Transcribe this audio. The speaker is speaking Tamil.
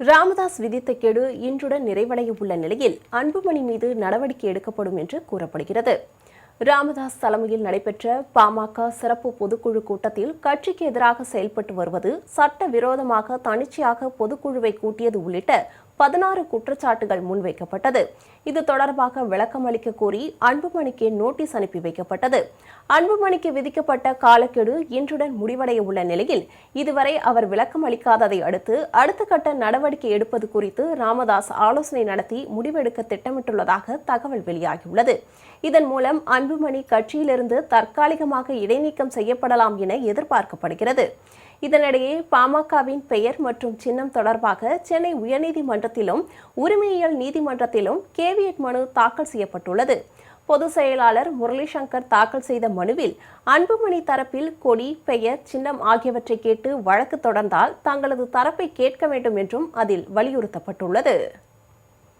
ராமதாஸ் விதித்த கெடு இன்றுடன் நிறைவடைய உள்ள நிலையில் அன்புமணி மீது நடவடிக்கை எடுக்கப்படும் என்று கூறப்படுகிறது. ராமதாஸ் தலைமையில் நடைபெற்ற பாமக சிறப்பு பொதுக்குழு கூட்டத்தில் கட்சிக்கு எதிராக செயல்பட்டு வருவது சட்ட விரோதமாக தனிச்சையாக பொதுக்குழுவை கூட்டியது உள்ளிட்ட பதினாறு குற்றச்சாட்டுகள் முன்வைக்கப்பட்டது. இது தொடர்பாக விளக்கம் அளிக்க கோரி அன்புமணிக்கு நோட்டீஸ் அனுப்பி வைக்கப்பட்டது. அன்புமணிக்கு விதிக்கப்பட்ட காலக்கெடு இன்றுடன் முடிவடைய உள்ள நிலையில் இதுவரை அவர் விளக்கம் அளிக்காததை அடுத்து அடுத்த கட்ட நடவடிக்கை எடுப்பது குறித்து ராமதாஸ் ஆலோசனை நடத்தி முடிவெடுக்க திட்டமிட்டுள்ளதாக தகவல் வெளியாகியுள்ளது. இதன் மூலம் அன்புமணி கட்சியிலிருந்து தற்காலிகமாக இடைநீக்கம் செய்யப்படலாம் என எதிர்பார்க்கப்படுகிறது. இதனிடையே பாமகவின் பெயர் மற்றும் சின்னம் தொடர்பாக சென்னை உயர்நீதிமன்றத்திலும் உரிமையியல் நீதிமன்றத்திலும் கேவியட் மனு தாக்கல் செய்யப்பட்டுள்ளது. பொதுச் செயலாளர் முரளி சங்கர் தாக்கல் செய்த மனுவில் அன்புமணி தரப்பில் கொடி பெயர் சின்னம் ஆகியவற்றை கேட்டு வழக்கு தொடர்ந்தால் தங்களது தரப்பை கேட்க வேண்டும் என்றும் அதில் வலியுறுத்தப்பட்டுள்ளது.